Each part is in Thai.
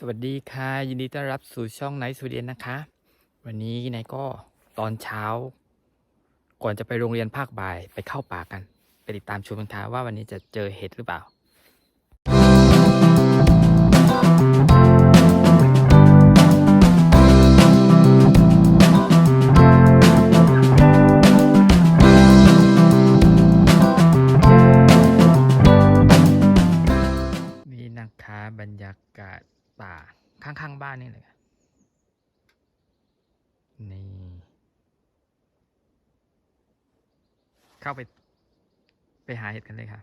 สวัสดีค่ะ ยินดีต้อนรับสู่ช่องไนท์สวีเดนนะคะ วันนี้ไนท์ก็ตอนเช้า ก่อนจะไปโรงเรียนภาคบ่ายไปเข้าป่ากัน ไปติดตามชมกันค่ะว่าวันนี้จะเจอเห็ดหรือเปล่า บ้านนี่เลยค่ะนี่ เข้าไป ไปหาเห็ดกันเลยค่ะ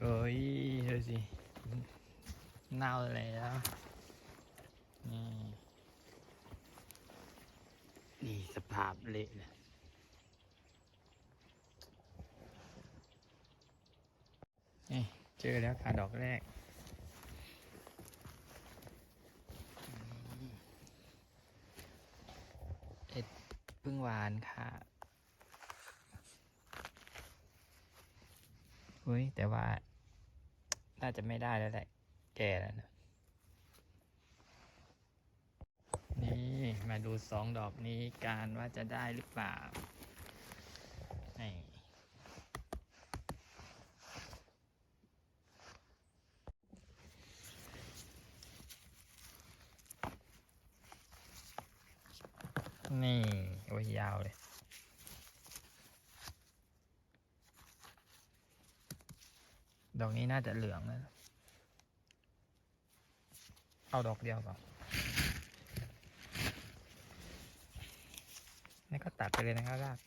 เอ้ยดูสิเน่าแล้วนี่นี่สภาพเละเลยนี่เจอแล้วค่ะดอกแรกเอ็ด พึ่งหวานค่ะเฮ้ยแต่ว่า น่าจะไม่ได้แล้วแหละ แก่แล้วนะ นี่มาดูสองดอกนี้การว่าจะได้หรือเปล่านี่นี่ อ้ยยาวเลย ดอกนี้น่าจะเหลืองนะเอาดอกเดียวก่อนนี่ก็ตัดไปเลยนะครับราก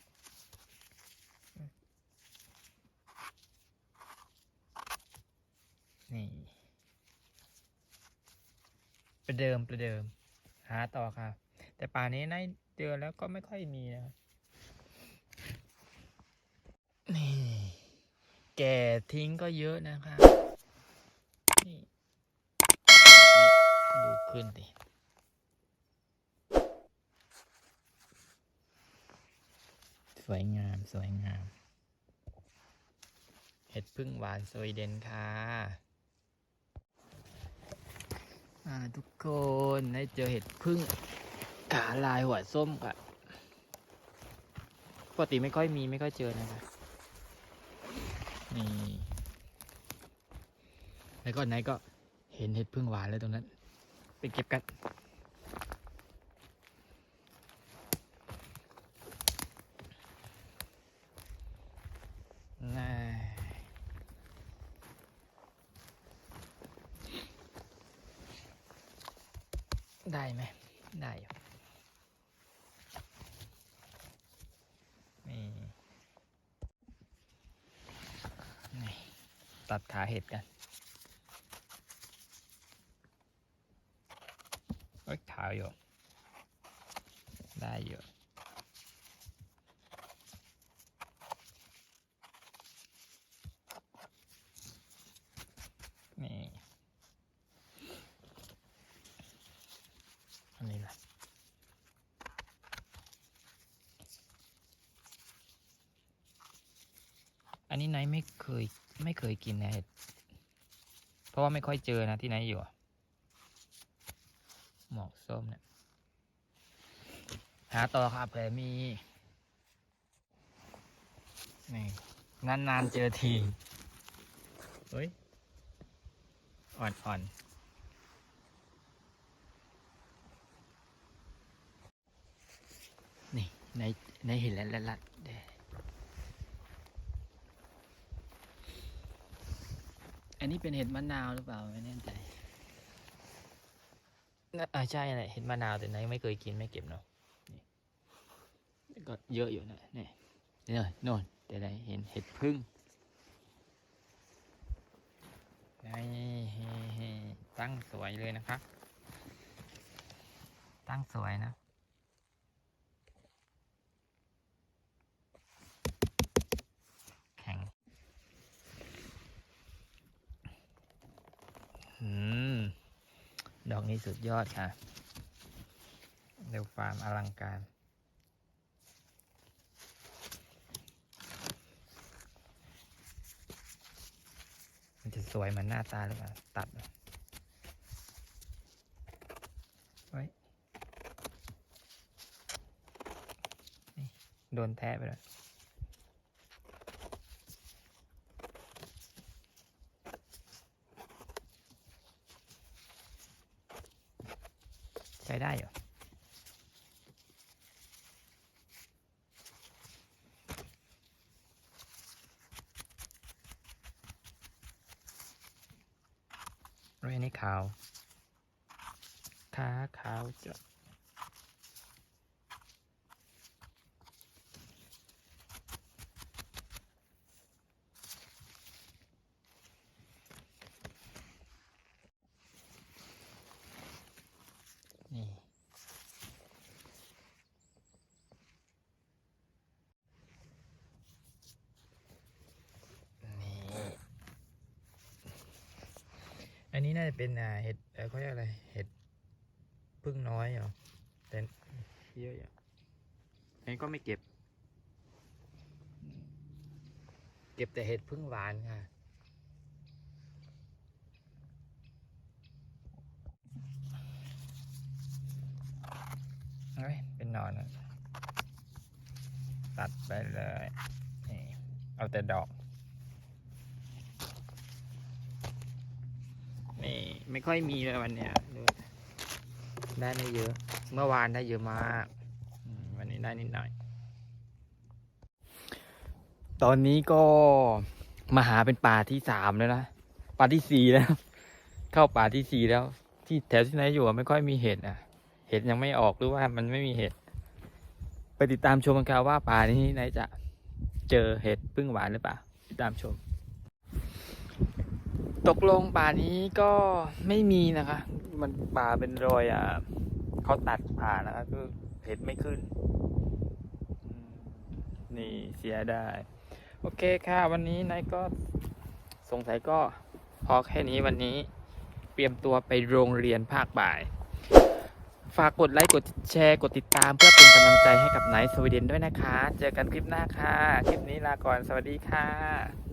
นี่ประเดิมประเดิม หาต่อค่ะ แต่ป่านี้นาเจอแล้วก็ไม่ค่อยมีนะครับนี่แก่ทิ้งก็เยอะนะครับนี่ดูขึ้นดิสวยงามสวยงาม เห็ดพึ่งหวานสวีเดนค่ะทุกคนได้เจอเห็ดพึ่ง ขาลายหัวส้มค่ะปกติไม่ค่อยมีไม่ค่อยเจอนะครับนี่แล้วก็ไหนก็เห็นเห็ดพึ่งหวานเลยตรงนั้นไปเก็บกันน่ได้ไหมได้อยู่นี่นี่ ตัดขาเห็ดกันเอ้ยขาวอยู่ ได้อยู่นี่อันนี้แหละอันนี้ไนท์ไม่เคย ไม่เคยกินนะเห็ด เพราะว่าไม่ค่อยเจอนะที่ไหนอยู่ หมอกส้มเนี่ย หาต่อครับเผื่อมี นี่นานๆเจอที เฮ้ย อ่อนๆนี่ในในเห็นแล้วแล้วละเด้ อันนี้เป็นเห็ดมะนาวหรือเปล่าไม่แน่ใจอ่าใช่แหละเห็ดมะนาวแต่ไหนไม่เคยกินไม่เก็บเนาะนี่ก็เยอะอยู่นะนี่นี่เลยโน่นแต่ไหนเห็นเห็ดพึ่งนี่ตั้งสวยเลยนะครับ ตั้งสวยนะ นี่สุดยอดค่ะเร็วฟาร์มอลังการ มันจะสวยเหมือนหน้าตาหรือเปล่าตัดไว้โดนแทะไปแล้ว ได้เหรอเรนี่ขาวขาขาวจะ นนี้น่าจะเป็นอ่าเห็ดเขาเรียกอะไร เห็ดพึ่งน้อยเหรอแต่เยอะอยู่อันนี้ก็ไม่เก็บ เก็บแต่เห็ดพึ่งหวานค่ะเฮ้ยเป็นหนอนอะตัดไปเลย นี่ เอาแต่ดอก นี่ ไม่ค่อยมีเลยวันเนี้ยดูได้ไม่เยอะ เมื่อวานได้เยอะมากอืมวันนี้ได้นิดหน่อย ตอนนี้ก็มาหาเป็นป่าที่สามแล้วนะ ป่าที่สี่แล้ว เข้าป่าที่สี่แล้ว ที่แถวที่ไหนอยู่อะไม่ค่อยมีเห็ดอะ เห็ดยังไม่ออกหรือว่ามันไม่มีเห็ด ไปติดตามชมกันครับว่าป่านี้ไหนจะเจอเห็ดพึ่งหวานหรือเปล่า ติดตามชม ตกลงป่านี้ก็ไม่มีนะคะ มันป่าเป็นรอยอะเขาตัดป่านะคะคือเห็ดไม่ขึ้นอืมนี่เสียได้ โอเคค่ะ วันนี้นายก็สงสัยก็พอแค่นี้วันนี้เตรียมตัวไปโรงเรียนภาคบ่าย ฝากกดไลค์กดแชร์กดติดตามเพื่อเป็นกำลังใจให้กับไนท์สวีเดนด้วยนะคะ เจอกันคลิปหน้าค่ะ คลิปนี้ลาก่อน สวัสดีค่ะ